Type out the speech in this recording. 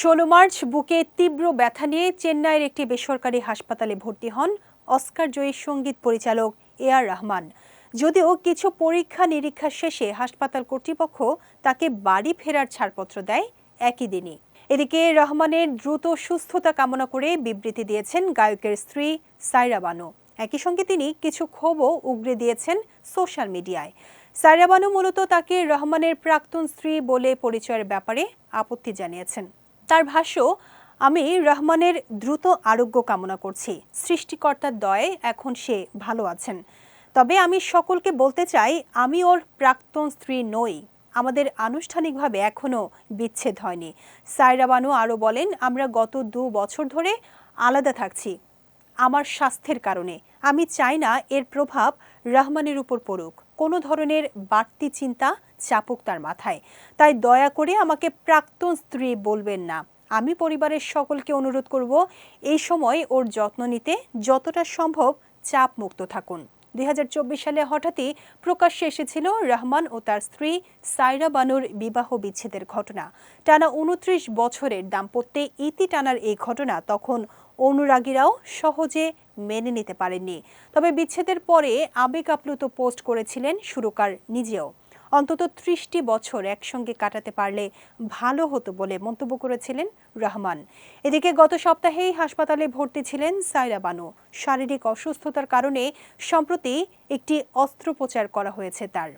ষোলো মার্চ বুকে তীব্র ব্যথা নিয়ে চেন্নাইয়ের একটি বেসরকারি হাসপাতালে ভর্তি হন অস্কার জয়ী সংগীত পরিচালক এ আর রহমান। যদিও কিছু পরীক্ষা নিরীক্ষা শেষে হাসপাতাল কর্তৃপক্ষ তাকে বাড়ি ফেরার ছাড়পত্র দেয় একই দিনই। এদিকে রহমানের দ্রুত সুস্থতা কামনা করে বিবৃতি দিয়েছেন গায়কের স্ত্রী সাইরা বানু। একই সঙ্গে তিনি কিছু ক্ষোভও উগরে দিয়েছেন সোশ্যাল মিডিয়ায়। সাইরা বানু মূলত তাকে রহমানের প্রাক্তন স্ত্রী বলে পরিচয়ের ব্যাপারে আপত্তি জানিয়েছেন। তার ভাষ্য, আমি রহমানের দ্রুত আরোগ্য কামনা করছি। সৃষ্টিকর্তার দয়ে এখন সে ভালো আছেন। তবে আমি সকলকে বলতে চাই, আমি ওর প্রাক্তন স্ত্রী নই। আমাদের আনুষ্ঠানিকভাবে এখনও বিচ্ছেদ হয়নি। সায়রা বানু আরও বলেন, আমরা গত দু বছর ধরে আলাদা থাকছি, আমার স্বাস্থ্যের কারণে। আমি চাই না এর প্রভাব রহমানের উপর পড়ুক। কোনো ধরনের বাড়তি চিন্তা চাপুক তার মাথায়। তাই দয়া করে আমাকে প্রাক্তন স্ত্রী বলবেন না। আমি পরিবারের সকলকে অনুরোধ করব, এই সময় ওর যত্ন নিতে যতটা সম্ভব চাপ মুক্ত থাকুন। দুই হাজার চব্বিশ সালে হঠাৎই প্রকাশ্যে এসেছিল রহমান ও তার স্ত্রী সাইরা বানুর বিবাহ বিচ্ছেদের ঘটনা। টানা উনত্রিশ বছরের দাম্পত্যে ইতি টানার এই ঘটনা তখন অনুরাগীরাও সহজে মেনে নিতে পারেননি। তবে বিচ্ছেদের পরে আবেগ আপ্লুত পোস্ট করেছিলেন সুরকার নিজেও। অন্তত ত্রিশটি বছর একসঙ্গে কাটাতে পারলে ভালো হতো বলে মন্তব্য করেছিলেন রহমান। এদিকে গত সপ্তাহেই হাসপাতালে ভর্তি ছিলেন সাইরা বানু। শারীরিক অসুস্থতার কারণে সম্প্রতি একটি অস্ত্রোপচার করা হয়েছে তার।